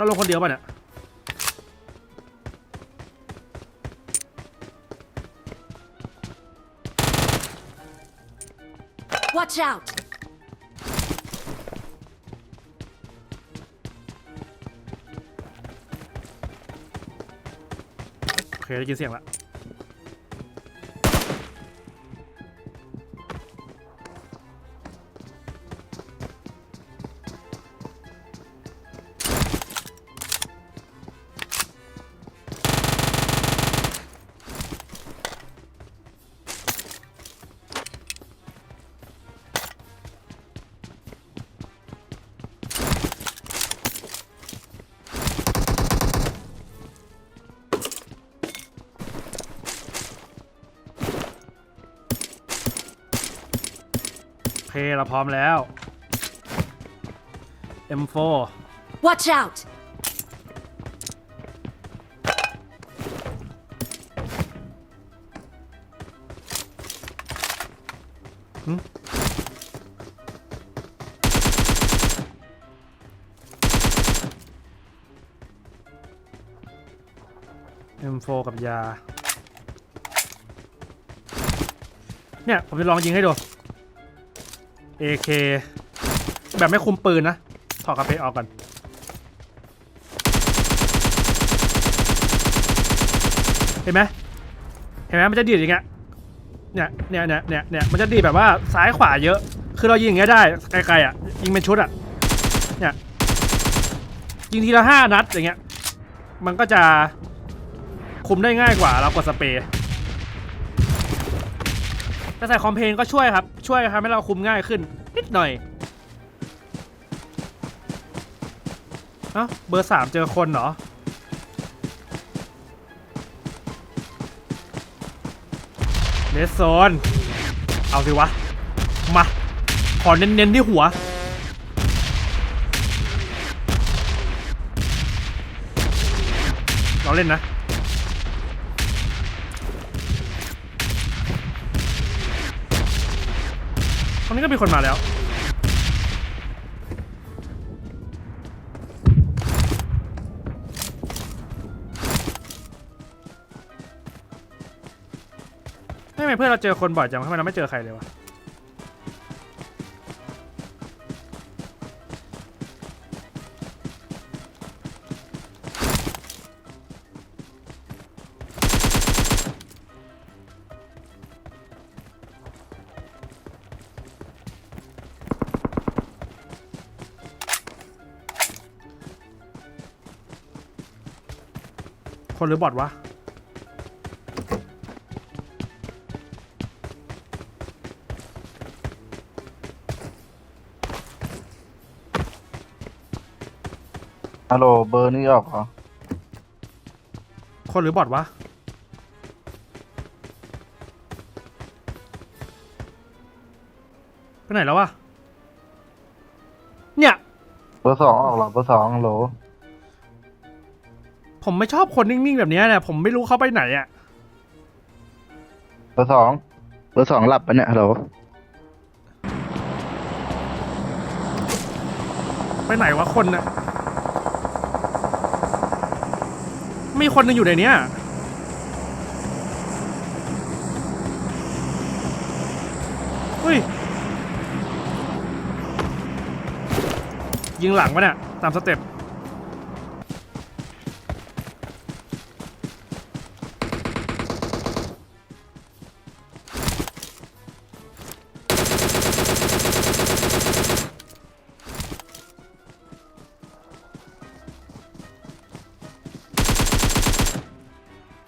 เราลงคนเดียวป่ะเนี่ย Watch out! โอเคได้ยินเสียงละ เคเราพร้อมแล้ว M4 Watch out! เอ็มโฟกับยา เนี่ย ผมจะลองยิงให้ดู AK แบบไม่คุมปืนนะ ถอดกระเปะออกก่อน เห็นไหมเห็นไหมมันจะดีดอย่างเงี้ย เนี่ย เนี่ย เนี่ย เนี่ย เนี่ย มันจะดีดแบบว่าซ้ายขวาเยอะ คือเรายิงอย่างเงี้ยได้ไกลๆอะ ยิงเป็นชุดอะ เนี่ย ยิงทีละห้านัดอย่างเงี้ย มันก็จะคุมได้ง่ายกว่าเรากดสเปรย์ แต่ใส่คอมเพลนก็ช่วยครับ ช่วยทำให้เราคุมง่ายขึ้น นิดหน่อยเอ้าเบอร์สามเจอคนเหรอ เลสโซน เอาสิวะ มา ขอเน้นๆที่หัว เราเล่นนะ รงนี้ก็มีคนมาแล้ว ไม่ทำไมเพื่อนเราเจอคนบ่อยจังทำไมเราไม่เจอใครเลยวะ คนหรือบอทวะ ฮัลโหลเบอร์นี่ออกเหรอคนหรือบอทวะ ไปไหนแล้ววะ เนี่ย เบอร์สองออกเหรอเบอร์สองฮัลโหล ผมไม่ชอบคนนิ่งๆแบบเนี้ยเนี่ยผมไม่รู้เขาไปไหนอะเบอร์สองเบอร์สองหลับปะเนี่ยฮัลโหลไปไหนวะคนน่ะ มีคนหนึงอยู่ในเนี้ยเฮ้ย ยิงหลังวะเนี่ยตามสเต็ป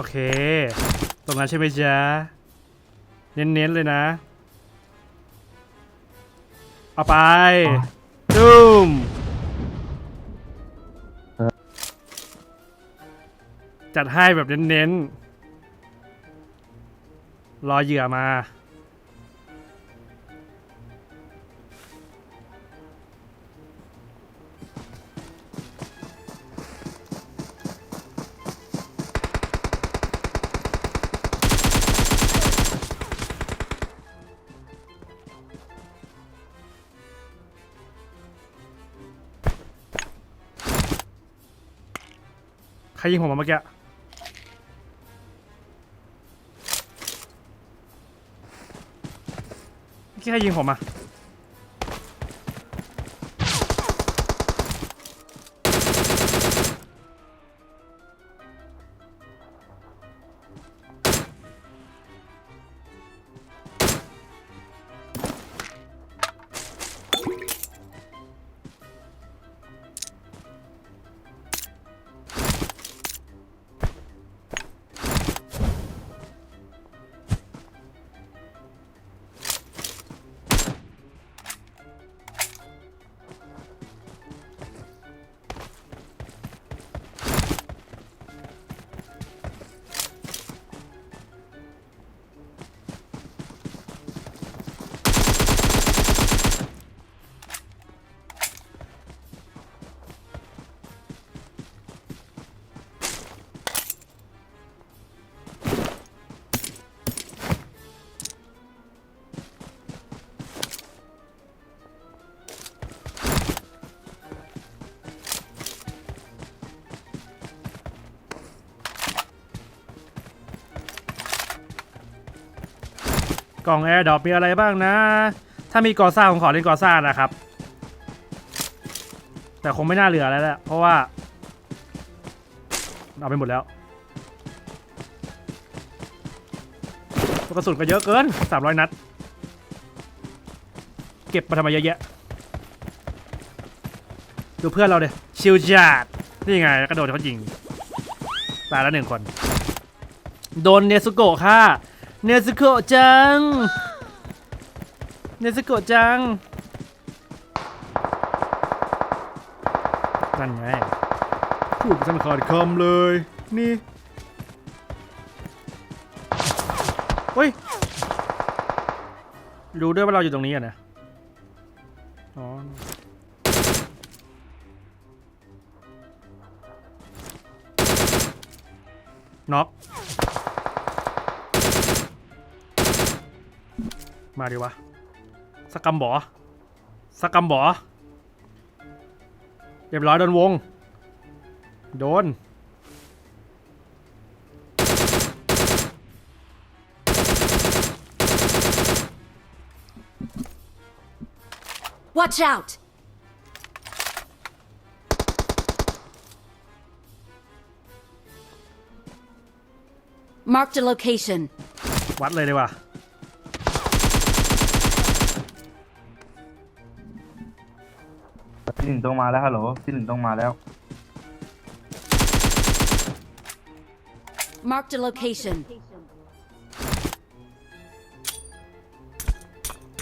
โอเค ตรงนั้นใช่ไหมจ๊ะ เน้นๆเลยนะ เอาไปดุมจัดให้แบบเน้นๆ รอเหยื่อมา ใครยิงผมมาเมื่อกี้เมื่อกี้ใครยิงผมอะ ล่องแอร์ดอปมีอะไรบ้างนะ ถ้ามีกอซ่าผมขอเล่นกอซ่านะครับ แต่คงไม่น่าเหลือแล้วแหละเพราะว่า เอาไปหมดแล้วกระสุนก็เยอะเกิน 300 นัด เก็บมาทำไมเยอะแยะ ดูเพื่อนเราเดยชิวจัดนี่ไงกระโดดเขายิง ตายแล้วหนึ่งคน โดนเนซุโกะค่ะ เนซุโกะจัง เนซุโกะจัง นั่นไง พูดสันขาดคำเลย นี่เฮ้ย รู้ด้วยว่าเราอยู่ตรงนี้อะนะ อ๋อ น็อก มาดิวะสกกัมบอสกกัมบอเรียบร้อยโดนวง โดน Watch out! Marked a location. วัดเลยดีกว่า ที่หนึ่งต้องมาแล้วฮัลโหลที่หนึ่งต้องมาแล้ว Marked a location.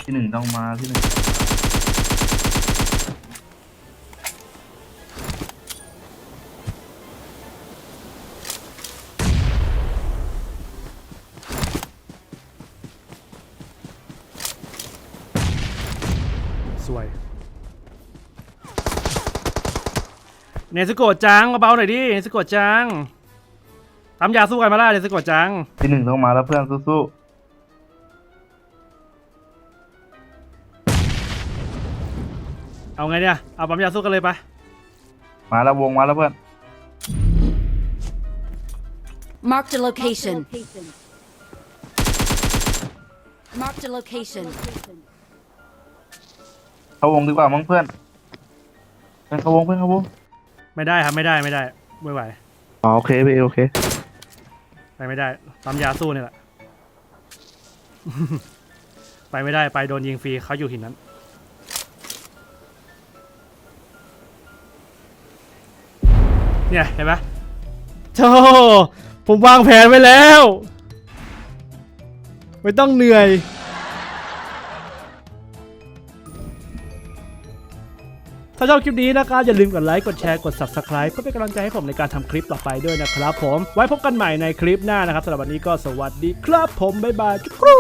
ที่หนึ่งต้องมาที่หนึ่ง เนสโกะจังเบาๆหน่อยดิเนสโกะจังทำยาสู้กันมาล่ะเนสโกะจัง ที่หนึ่งต้องมาแล้วเพื่อนสู้เอาไงเนี่ย เอาปั๊มยาสู้กันเลยไปะๆมาแล้ววงมาแล้วเพื่อน Marked a location. Marked a location. เข้าวงดีกว่ามั้งเพื่อนเพื่อนเข้าวงเพื่อนเข้าวง ไม่ได้ครับไม่ได้ไม่ได้ไม่ไหวอ๋อโอเคพี่โอเคไปไม่ได้ปั๊มยาสู้นี่แหละ ไปไม่ได้ไปโดนยิงฟรีเขาอยู่หินนั้น เนี่ยเห็นไหมโธ่ผมวางแผนไว้แล้ว ไม่ต้องเหนื่อย ถ้าชอบคลิปนี้นะครับอย่าลืมกดไลค์กดแชร์กด Subscribe เพื่อเป็นกำลังใจให้ผมในการทำคลิปต่อไปด้วยนะครับผมไว้พบกันใหม่ในคลิปหน้านะครับสำหรับวันนี้ก็สวัสดีครับผมบ๊ายบายจุ๊กรู